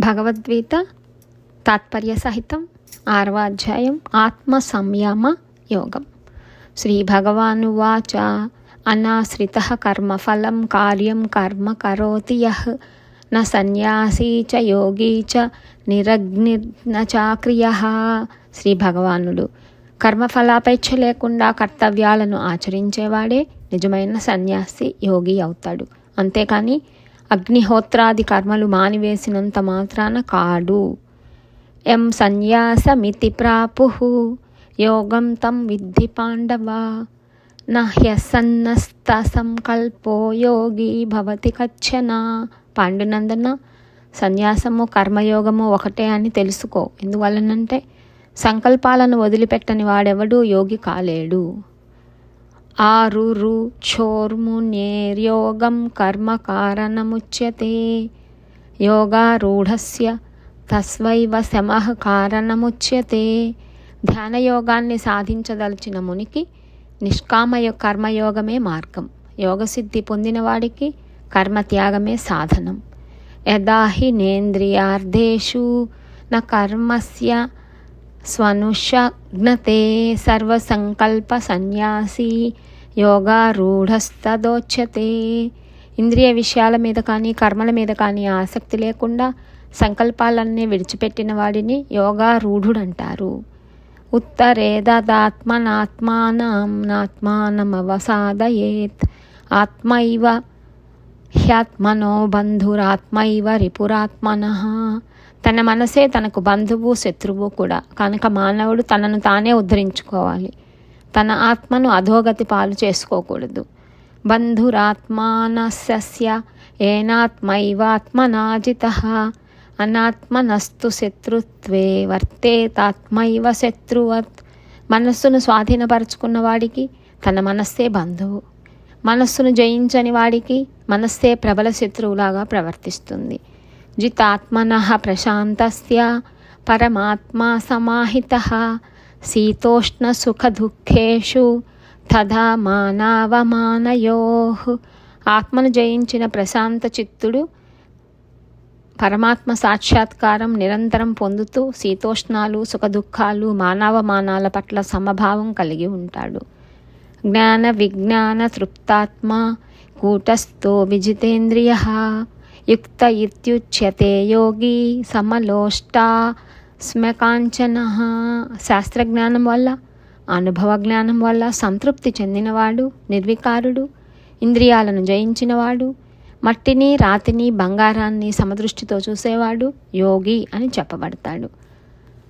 భగవద్గీత తాత్పర్య సహితం ఆరవ అధ్యాయం ఆత్మ సంయమ యోగం. శ్రీ భగవానువాచ అనాశ్రిత కర్మఫలం కార్యం కర్మ కరోతి యహ్ న సన్యాసీ చ యోగీ చ నిరగ్నిర్న చాక్రియ. శ్రీ భగవానుడు కర్మఫలాపేక్ష లేకుండా కర్తవ్యాలను ఆచరించేవాడే నిజమైన సన్యాసి యోగి అవుతాడు. అంతేకాని అగ్నిహోత్రాది కర్మలు మానివేసినంత మాత్రాన కాడు. ఎం సన్యాసమితి ప్రాపు యోగం తం విద్ధి పాండవ. నహ్యసన్నస్త సంకల్పో యోగి భవతి కచ్చన. పాండునందన సన్యాసము కర్మయోగము ఒకటే అని తెలుసుకో. ఎందువలనంటే సంకల్పాలను వదిలిపెట్టని వాడెవడూ యోగి కాలేడు. ఆరు రు చోర్మునేర్యోగం కర్మ కారణముచ్యతే. యోగారూఢస్య తస్వైవ శమః కారణముచ్యతే. ధ్యానయోగాన్ని సాధించదలిచిన మునికి నిష్కామ కర్మయోగమే మార్గం. యోగసిద్ధి పొందినవాడికి కర్మత్యాగమే సాధనం. యదాహి నేంద్రియార్థేషు న కర్మస్య స్వనుషగ్నతే సర్వసంకల్ప సన్యాసి యోగారూఢస్తదోచ్యతే ఇంద్రియ విషయాల మీద కానీ కర్మల మీద కానీ ఆసక్తి లేకుండా సంకల్పాలన్నీ విడిచిపెట్టిన వాడిని యోగారూఢుడంటారు. ఉత్తరేదాత్మనాత్మానం నాత్మానమవసాదయేత్. ఆత్మైవ హ్యాత్మనో బంధురాత్మైవ రిపురాత్మన. తన మనసే తనకు బంధువు శత్రువు కూడా. కనుక మానవుడు తనను తానే ఉద్ధరించుకోవాలి. తన ఆత్మను అధోగతి పాలు చేసుకోకూడదు. బంధురాత్మానస్య ఏనాత్మైవాత్మనాజిత. అనాత్మనస్తు శత్రుత్వే వర్తేతాత్మైవ శత్రువత్. మనస్సును స్వాధీనపరుచుకున్న వాడికి తన మనస్సే బంధువు. మనస్సును జయించని వాడికి మనస్సే ప్రబల శత్రువులాగా ప్రవర్తిస్తుంది. జితాత్మన ప్రశాంతస్య పరమాత్మా సమాహిత శీతోష్ణసుఖదుఃఖేషు తథా మానవమానయో ఆత్మను జయించిన ప్రశాంత చిత్తుడు పరమాత్మ సాక్షాత్కారం నిరంతరం పొందుతూ శీతోష్ణాలు సుఖదుఖాలు మానవమానాల పట్ల సమభావం కలిగి ఉంటాడు జ్ఞాన విజ్ఞాన తృప్తాత్మ కూటస్థో విజితేంద్రియ యుక్త ఇత్యుచ్యతే యోగి సమలోష్టా. స్మకాంచన శాస్త్రజ్ఞానం వల్ల అనుభవ జ్ఞానం వల్ల సంతృప్తి చెందినవాడు నిర్వికారుడు ఇంద్రియాలను జయించినవాడు మట్టిని రాతిని బంగారాన్ని సమదృష్టితో చూసేవాడు యోగి అని చెప్పబడతాడు.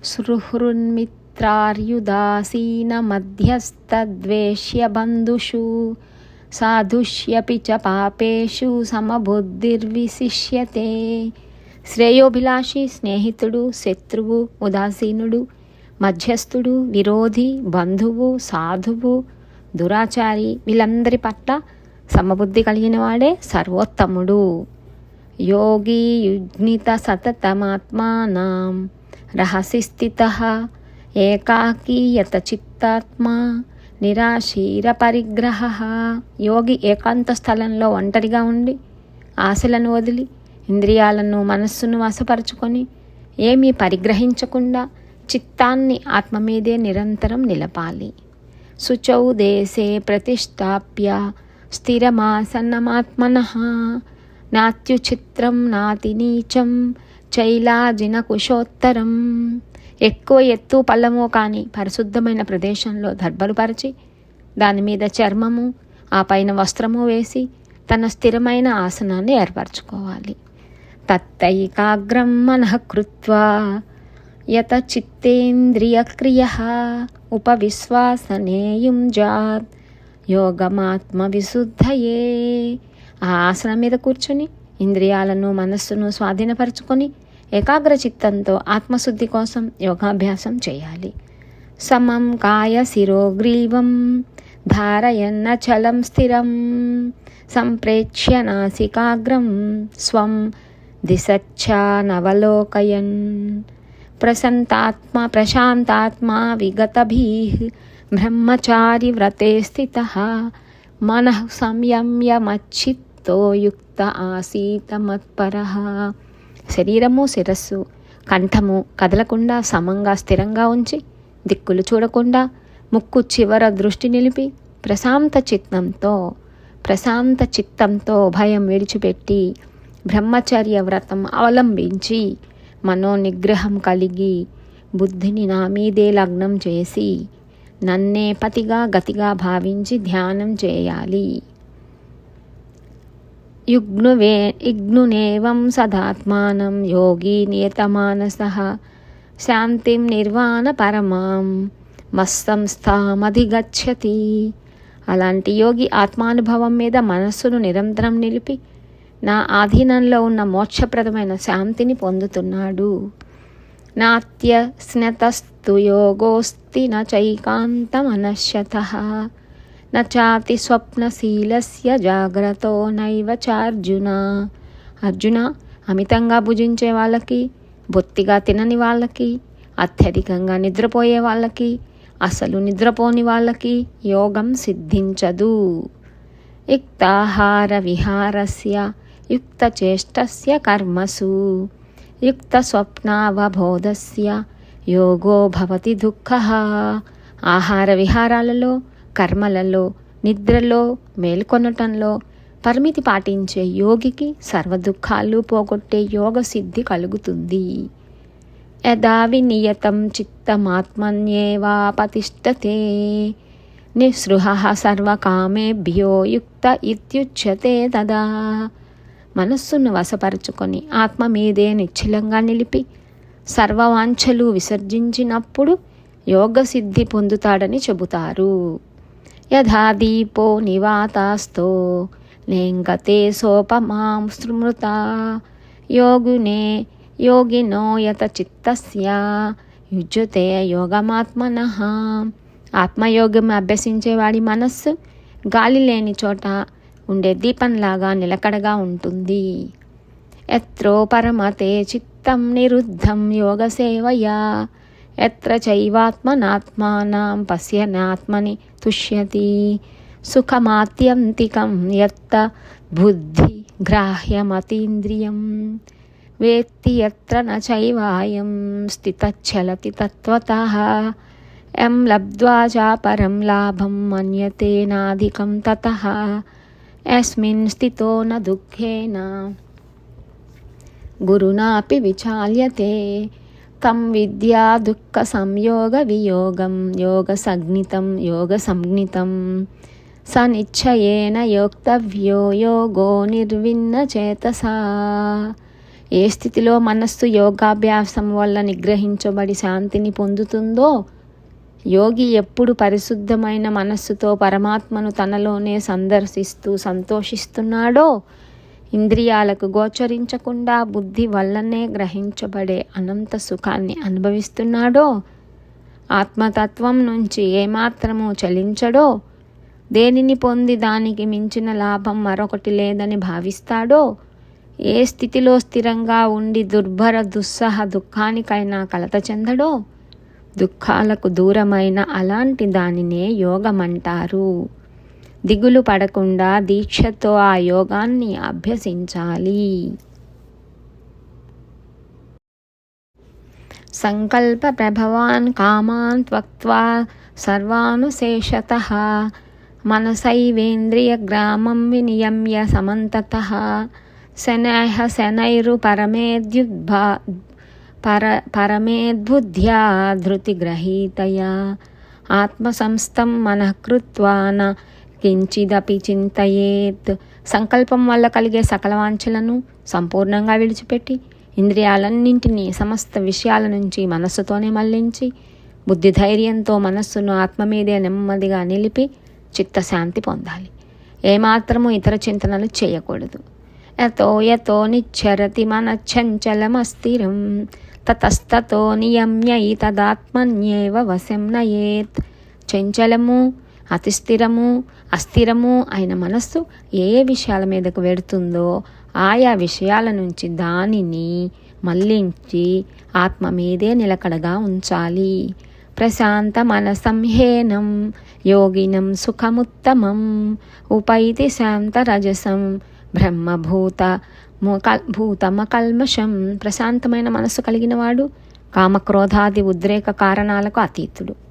సృహృన్మిత్రార్యుదాసీన మధ్యస్థద్వేష్య బంధుషు సాధుష్యపి చ పాపేషు సమబుద్ధిర్విశిష్యతే శ్రేయోభిలాషి స్నేహితుడు శత్రువు ఉదాసీనుడు మధ్యస్థుడు విరోధి బంధువు సాధువు దురాచారి వీళ్ళందరి పట్ల సమబుద్ధి కలిగిన వాడే సర్వోత్తముడు యోగి యుజ్ఞిత సతతమాత్మానం రహసి స్థిత ఏకాకీయత చిత్తాత్మా నిరాశీర పరిగ్రహ యోగి ఏకాంత స్థలంలో ఒంటరిగా ఉండి ఆశలను వదిలి ఇంద్రియాలను మనస్సును వశపరుచుకొని ఏమీ పరిగ్రహించకుండా చిత్తాన్ని ఆత్మ మీదే నిరంతరం నిలపాలి. శుచౌ దేశే ప్రతిష్టాప్య స్థిరమాసన్నమాత్మన. నాత్యుచిత్రం నాతి నీచం చైలాజిన కుశోత్తరం ఎక్కువ ఎత్తు పల్లమో కానీ పరిశుద్ధమైన ప్రదేశంలో దర్బలుపరిచి దాని మీద చర్మము ఆ పైన వస్త్రము వేసి తన స్థిరమైన ఆసనాన్ని ఏర్పరచుకోవాలి. తత్తైకాగ్రం మనః కృత్వా యత చిత్తేంద్రియక్రియ ఉపవిశ్వాసనేయుం జాత్ యోగమాత్మ విశుద్ధయే ఆ ఆసనం మీద కూర్చొని ఇంద్రియాలను మనస్సును స్వాధీనపరచుకొని ఏకాగ్రచిత్తంతో ఆత్మశుద్ధి కోసం యోగాభ్యాసం చేయాలి. సమం కాయ శిరోగ్రీవం ధారయన్నచలం స్థిరం సంప్రేక్ష్య నాసికాగ్రం స్వం దిశచ్చానవలోకయన్ ప్రసంతాత్మ ప్రశాంతాత్మా విగతభీ బ్రహ్మచారి వ్రతే స్థిత. మన సంయమ్యమచ్చిత్తో యుక్త ఆసీత మత్పర శరీరము శిరస్సు కంఠము కదలకుండా సమంగా స్థిరంగా ఉంచి దిక్కులు చూడకుండా ముక్కు చివర దృష్టి నిలిపి ప్రశాంత చిత్తంతో ప్రశాంత చిత్తంతో భయం విడిచిపెట్టి బ్రహ్మచర్య వ్రతం అవలంబించి మనోనిగ్రహం కలిగి బుద్ధిని నా మీదే లగ్నం చేసి నన్నే పతిగా గతిగా భావించి ధ్యానం చేయాలి. యుగ్నువే ఇగ్నునేవం సదాత్మానం యోగి నియతమానస శాంతిం నిర్వాణ పరమాం మస్తంస్థామధిగచ్చతి అలాంటి యోగి ఆత్మానుభవం మీద మనస్సును నిరంతరం నిలిపి నా ఆధీనంలో ఉన్న మోక్షప్రదమైన శాంతిని పొందుతున్నాడు. నాత్య స్నతస్తు యోగోస్తి నైకాంతమనశ్యత నాతి స్వప్నశీలస్య జాగ్రత్తో నైవ చార్జున. అర్జున అమితంగా భుజించే వాళ్ళకి బొత్తిగా తినని వాళ్ళకి అత్యధికంగా నిద్రపోయే వాళ్ళకి అసలు నిద్రపోని వాళ్ళకి యోగం సిద్ధించదు. యుక్తాహార విహారస్య యుక్తచేష్టస్య కర్మసు. యుక్తస్వప్నావబోధస్య యోగో భవతి దుఃఖ. ఆహార విహారాలలో కర్మలలో నిద్రలో మేల్కొనటంలో పరిమితి పాటించే యోగికి సర్వ దుఃఖాలు పోగొట్టే యోగ సిద్ధి కలుగుతుంది. యదా వినియతం చిత్తమాత్మన్యేవాపతిష్టతే నిస్పృహ సర్వకామేభ్యో యుక్త ఇత్యుచ్యతే తదా. మనస్సును వశపరుచుకొని ఆత్మ మీదే నిశ్చలంగా నిలిపి సర్వవాంఛలు విసర్జించినప్పుడు యోగ సిద్ధి పొందుతాడని చెబుతారు. యథా దీపో నివాతాస్తో లింగతే సోపమాం స్మృత. యోగునే యోగినో యత చిత్తస్య యుజ్యతే యోగమాత్మన. ఆత్మయోగం అభ్యసించేవాడి మనస్సు గాలి లేని చోట ఉండే దీపంలాగా నిలకడగా ఉంటుంది. ఎత్రో పరమతే చిత్తం నిరుద్ధం యోగసేవయా. ఎత్ర చైవాత్మనాత్మానం పశ్యనాత్మని तुष्यति सुखमात्यन्तिकं यत्त बुद्धिग्राह्यमतीन्द्रियं। वेत्ति यत्र न चैवायं स्थितच्छलति तत्त्वतः। यं लब्ध्वा चापरं लाभं मन्यते नाधिकं ततः। यस्मिन् स्थितो न दुःखेन। गुरुणापि विचाल्यते। తం విద్యా దుఃఖ సంయోగ వియోగం యోగ సగ్నితం యోగ సంజ్ఞితం స నిశ్చయేన యోక్తవ్యో యోగో నిర్విన్న చేతసా ఏ స్థితిలో మనస్సు యోగాభ్యాసం వల్ల నిగ్రహించబడి శాంతిని పొందుతుందో యోగి ఎప్పుడు పరిశుద్ధమైన మనస్సుతో పరమాత్మను తనలోనే సందర్శిస్తూ సంతోషిస్తున్నాడో ఇంద్రియాలకు గోచరించకుండా బుద్ధి వల్లనే గ్రహించబడే అనంత సుఖాన్ని అనుభవిస్తున్నాడో? ఆత్మతత్వం నుంచి ఏమాత్రమూ చలించడో? దేనిని పొంది దానికి మించిన లాభం మరొకటి లేదని భావిస్తాడో? ఏ స్థితిలో స్థిరంగా ఉండి దుర్భర దుస్సహ దుఃఖానికైనా కలత చెందడో? దుఃఖాలకు దూరమైన అలాంటి దానినే యోగమంటారు. దిగులు పడకుండా దీక్షతో ఆ యోగాన్ని అభ్యసించాలి. సంకల్ప ప్రభవాన్ కామాన్ త్వక్వా సర్వానుశేషత మనసైవేంద్రియ గ్రామం వినియమ్య సమంతత శనైః శనైరు పరమేద్యుద్భా పర పరమేద్బుద్ధ్యా ధృతిగ్రహీతయా. ఆత్మసంస్థం మనః కృత్వా కించిదపి చింతయేత్. సంకల్పం వల్ల కలిగే సకల వాంఛలను సంపూర్ణంగా విడిచిపెట్టి ఇంద్రియాలన్నింటినీ సమస్త విషయాల నుంచి మనస్సుతోనే మళ్ళించి బుద్ధి ధైర్యంతో మనస్సును ఆత్మ మీదే నెమ్మదిగా నిలిపి చిత్తశాంతి పొందాలి. ఏమాత్రము ఇతర చింతనలు చేయకూడదు. యతో యతో నిచ్చరతి మన చంచలమస్థిరం తతస్తతో నియమ్యై తదాత్మన్యేవ వశం నయేత్. చంచలము అతిస్థిరము అస్థిరము అయిన మనస్సు ఏ విషయాల మీదకు వెడుతుందో ఆయా విషయాల నుంచి దానిని మళ్ళించి ఆత్మ మీదే నిలకడగా ఉంచాలి. ప్రశాంత మనసంహేనం యోగినం సుఖముత్తమం ఉపైతి శాంతరజసం బ్రహ్మభూత భూతమ కల్మషం. ప్రశాంతమైన మనస్సు కలిగిన వాడు కామక్రోధాది ఉద్రేక కారణాలకు అతీతుడు.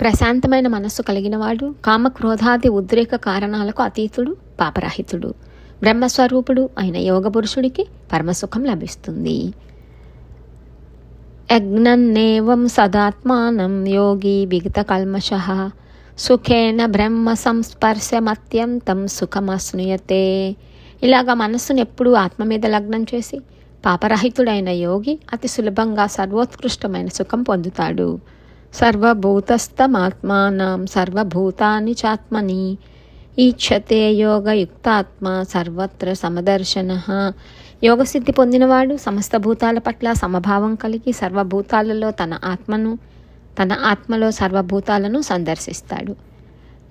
ప్రశాంతమైన మనస్సు కలిగినవాడు కామక్రోధాది ఉద్రేక కారణాలకు అతీతుడు పాపరాహితుడు. బ్రహ్మస్వరూపుడు అయిన యోగ పురుషుడికి పరమసుఖం లభిస్తుంది. యజ్ఞన్నేవం సదాత్మానం యోగి విగత కల్మష. సుఖేన బ్రహ్మ సంస్పర్శమత్యంతం సుఖమస్నుయతే ఇలాగా మనస్సును ఎప్పుడూ ఆత్మ మీద లగ్నం చేసి పాపరహితుడైన యోగి అతి సులభంగా సర్వోత్కృష్టమైన సుఖం పొందుతాడు. సర్వభూతస్థమాత్మానం సర్వభూతాని చాత్మని ఈక్షతే యోగయుక్తాత్మ సర్వత్ర సమదర్శన యోగసిద్ధి పొందినవాడు సమస్త భూతాల పట్ల సమభావం కలిగి సర్వభూతాలలో తన ఆత్మను తన ఆత్మలో సర్వభూతాలను సందర్శిస్తాడు.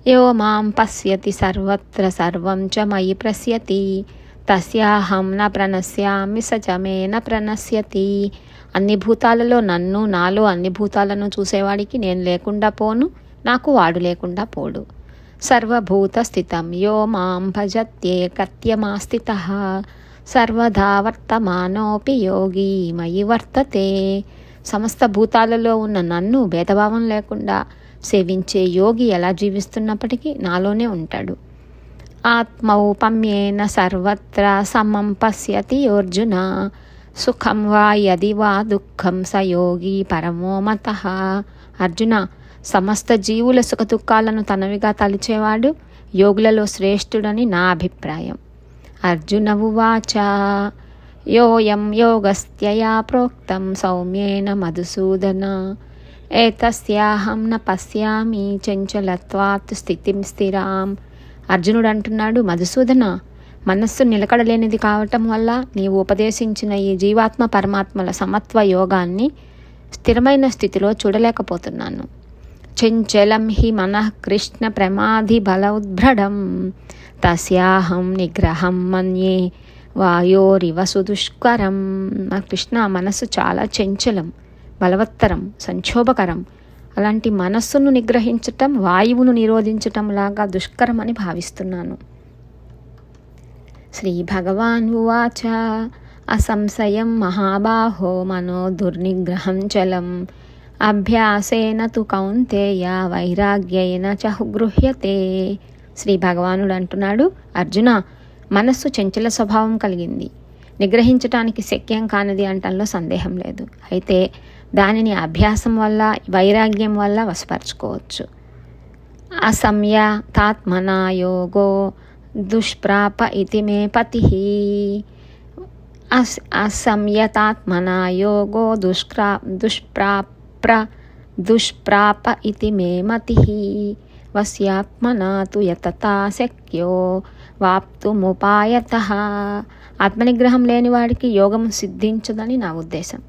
యో మాం పశ్యతి సర్వత్ర సర్వం చ మయి ప్రస్యతి తస్యాహం న ప్రణశ్యామి సజమే న ప్రణశ్యతి। అన్ని భూతాలలో నన్ను నాలో అన్ని భూతాలను చూసేవాడికి నేను లేకుండా పోను నాకు వాడు లేకుండా పోడు. సర్వభూత స్థితం యో మాం భజత్యేకత్యమాస్థిత సర్వదా వర్తమానోపి యోగి మయి వర్తతే. సమస్త భూతాలలో ఉన్న నన్ను భేదభావం లేకుండా సేవించే యోగి ఎలా జీవిస్తున్నప్పటికీ నాలోనే ఉంటాడు. ఆత్మౌపమ్యేన సర్వత్ర సమం పశ్యతి అర్జున. సుఖం వా యది వా దుఃఖం సయోగి పరమో మత. అర్జున సమస్త జీవుల సుఖ దుఃఖాలను తనవిగా తలిచేవాడు యోగులలో శ్రేష్ఠుడని నా అభిప్రాయం. అర్జున ఉవాచ యోయం యోగస్త్యయా ప్రోక్తం సౌమ్యేన మధుసూదన. ఏతస్యాహం న పశ్యామి చంచలత్వాత్ స్థితిం స్థిరాం. అర్జునుడు అంటున్నాడు మధుసూదన మనస్సు నిలకడలేనిది కావటం వల్ల నీవు ఉపదేశించిన ఈ జీవాత్మ పరమాత్మల సమత్వ యోగాన్ని స్థిరమైన స్థితిలో చూడలేకపోతున్నాను. చంచలం హి మనః కృష్ణ ప్రమాధి బలౌద్భ్రడం. తస్యాహం నిగ్రహం మన్యే వాయోరివ సుదుష్కరం. మా కృష్ణ మనస్సు చాలా చంచలం బలవత్తరం సంక్షోభకరం. అలాంటి మనస్సును నిగ్రహించటం వాయువును నిరోధించటం లాగా దుష్కరమని భావిస్తున్నాను. శ్రీ భగవాన్ ఉవాచ అసంశయం మహాబాహో మనో దుర్నిగ్రహం చలం అభ్యాసేన తు కౌంతేయ వైరాగ్యైన చ గృహ్యతే శ్రీ భగవానుడు అంటున్నాడు అర్జున. మనస్సు చంచల స్వభావం కలిగింది. నిగ్రహించటానికి శక్యం కానిది అంటంలో సందేహం లేదు. అయితే దానిని అభ్యాసం వల్ల వైరాగ్యం వల్ల వశపరచుకోవచ్చు. అసంయతాత్మనా యోగో దుష్ప్రాప ఇది మే పతి అస్ అసంయతాత్మన యోగో దుష్క్రా దుష్ప్రాప్ర దుష్ప్రాప ఇది మే మతి వశ్యాత్మనా తు యతతా శక్యో వాప్తుముపాయత ఆత్మనిగ్రహం లేని వాడికి యోగం సిద్ధించదని నా ఉద్దేశం.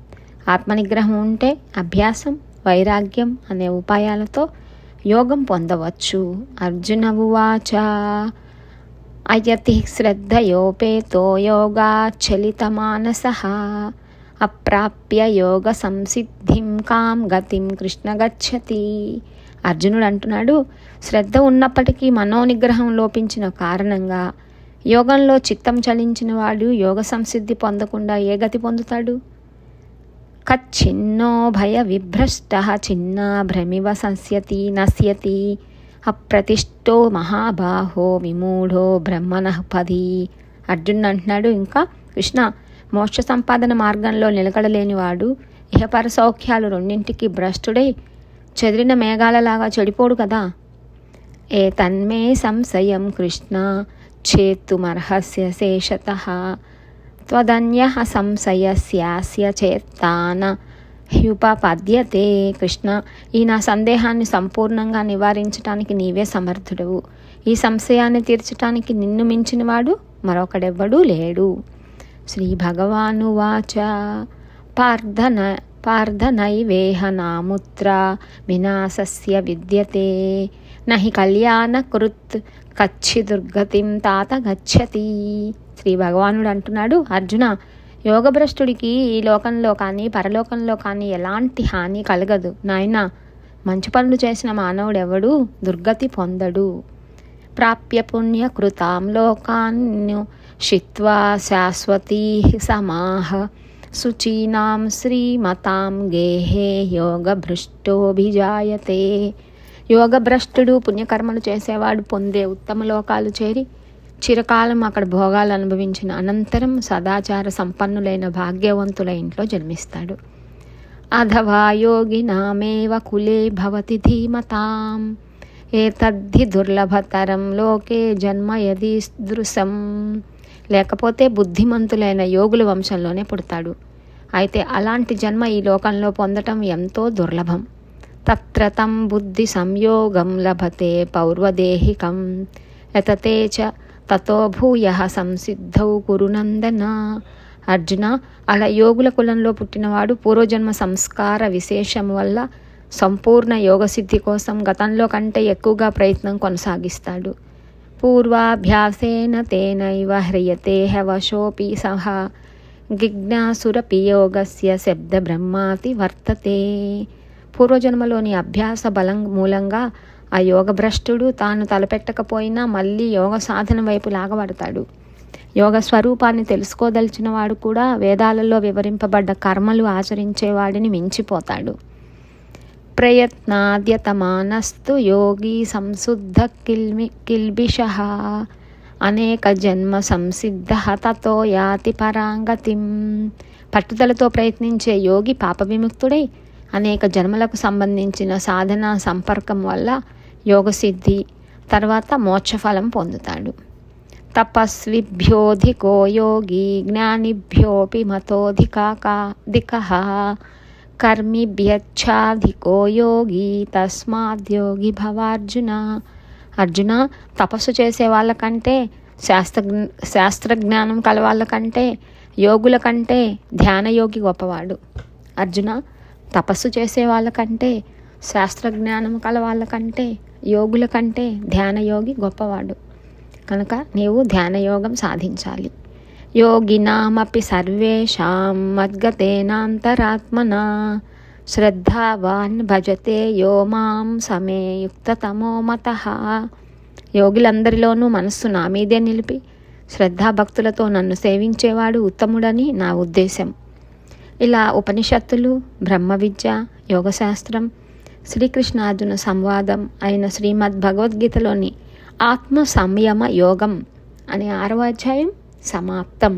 ఆత్మనిగ్రహం ఉంటే అభ్యాసం వైరాగ్యం అనే ఉపాయాలతో యోగం పొందవచ్చు. అర్జున ఉవాచ. అయతి శ్రద్ధయోపేతో యోగాచలితమానస అప్రాప్య యోగ సంసిద్ధిం కాం గతిం కృష్ణ గచ్చతి అర్జునుడు అంటున్నాడు శ్రద్ధ ఉన్నప్పటికీ మనోనిగ్రహం లోపించిన కారణంగా యోగంలో చిత్తం చలించిన వాడు యోగ సంసిద్ధి పొందకుండా ఏ గతి పొందుతాడు? కచ్చిన్నో భయ విభ్రష్ట చిన్న భ్రమివ సంస్యతి నశ్యతి అప్రతిష్టో మహాబాహో విమూఢో బ్రహ్మణపది అర్జున్ అంటున్నాడు ఇంకా కృష్ణ మోక్ష సంపాదన మార్గంలో నిలకడలేనివాడు ఇహపర సౌఖ్యాలు రెండింటికి భ్రష్టుడై చెదిరిన మేఘాలలాగా చెడిపోడు కదా. ఏ తన్మే సంశయం కృష్ణ చేతుమర్హస్య శేషత. త్వదన్య సంశయస్యాస్య చేత్తాన. హ్యుపపద్యతే కృష్ణ ఈ నా సందేహాన్ని సంపూర్ణంగా నివారించటానికి నీవే సమర్థుడవు. ఈ సంశయాన్ని తీర్చటానికి నిన్ను మించినవాడు మరొకడెవ్వడూ లేడు. శ్రీ భగవాను వాచ. పార్థన పార్థనైవేహ నాముత్ర వినాశస్య విద్యతే. నహి కళ్యాణకృత్ కచ్చి దుర్గతిం తాత గచ్చతి. శ్రీ భగవానుడు అంటున్నాడు అర్జున యోగభ్రష్టుడికి ఈ లోకంలో కానీ పరలోకంలో కానీ ఎలాంటి హాని కలగదు. నాయన మంచి పనులు చేసిన మానవుడెవడు? దుర్గతి పొందడు. ప్రాప్య పుణ్యకృతాం లోకాన్ను షిత్వా శాశ్వతీ సమాహ శుచీనాం శ్రీమతాం గేహే యోగభ్రష్టోభిజాయతే. యోగభ్రష్టుడు పుణ్యకర్మలు చేసేవాడు పొందే ఉత్తమ లోకాలు చేరి చిరకాలం అక్కడ భోగాలు అనుభవించిన అనంతరం సదాచార సంపన్నులైన భాగ్యవంతుల ఇంట్లో జన్మిస్తాడు. అథవా యోగి నామేవ కులే భవతి ధీమతాం. ఏతద్ధి దుర్లభతరం లోకే జన్మ యది దృశం. లేకపోతే బుద్ధిమంతులైన యోగుల వంశంలోనే పుడతాడు. అయితే అలాంటి జన్మ ఈ లోకంలో పొందటం ఎంతో దుర్లభం. తత్ర తం బుద్ధి సంయోగం లభతే పౌర్వదేహికం. ఎతతే చ తతో భూయ సంసిద్ధౌ కురునందన అర్జున అలా యోగుల కులంలో పుట్టినవాడు పూర్వజన్మ సంస్కార విశేషం వల్ల సంపూర్ణ యోగసిద్ధి కోసం గతంలో కంటే ఎక్కువగా ప్రయత్నం కొనసాగిస్తాడు. పూర్వాభ్యాసేన తేనైవ హ్రియతే హవశోపి సహా. గిజ్ఞాసురపి యోగస్య శబ్ద బ్రహ్మాతి వర్తతే. పూర్వజన్మలోని అభ్యాస బలం మూలంగా ఆ యోగభ్రష్టుడు తాను తలపెట్టకపోయినా మళ్ళీ యోగ సాధన వైపు లాగబడతాడు. యోగ స్వరూపాన్ని తెలుసుకోదలిచిన వాడు కూడా వేదాలలో వివరింపబడ్డ కర్మలు ఆచరించేవాడిని మించిపోతాడు. ప్రయత్నాద్యతమానస్తు యోగి సంశుద్ధ కిల్మి కిల్బిష. అనేక జన్మ సంసిద్ధ తతో యాతి పరాంగతిం. పట్టుదలతో ప్రయత్నించే యోగి పాప విముక్తుడై అనేక జన్మలకు సంబంధించిన సాధన సంపర్కం వల్ల యోగసిద్ధి తర్వాత మోక్షఫలం పొందుతాడు. తపస్విభ్యోధికో యోగి జ్ఞానిభ్యోపి మతోధికాకా దిక. కర్మిభ్యచ్ఛాధికో యోగి తస్మాద్యోగి భవార్జున. అర్జున తపస్సు చేసే వాళ్ళకంటే శాస్త్ర శాస్త్రజ్ఞానం కలవాళ్ళకంటే యోగుల కంటే ధ్యానయోగి గొప్పవాడు. అర్జున తపస్సు చేసే వాళ్ళకంటే శాస్త్రజ్ఞానం కలవాళ్ళకంటే యోగుల కంటే ధ్యానయోగి గొప్పవాడు. కనుక నీవు ధ్యానయోగం సాధించాలి. యోగినామపి సర్వేషాం మద్గతేనాంతరాత్మనా. శ్రద్ధావాన్ భజతే యో మాం సమే యుక్తతమో మత. యోగులందరిలోనూ మనస్సు నా మీదే నిలిపి శ్రద్ధాభక్తులతో నన్ను సేవించేవాడు ఉత్తముడని నా ఉద్దేశం. ఇలా ఉపనిషత్తులు బ్రహ్మ విద్య యోగశాస్త్రం శ్రీకృష్ణార్జున సంవాదం అయిన శ్రీమద్ భగవద్గీతలోని ఆత్మ సంయమ యోగం అనే ఆరవ అధ్యాయం సమాప్తం.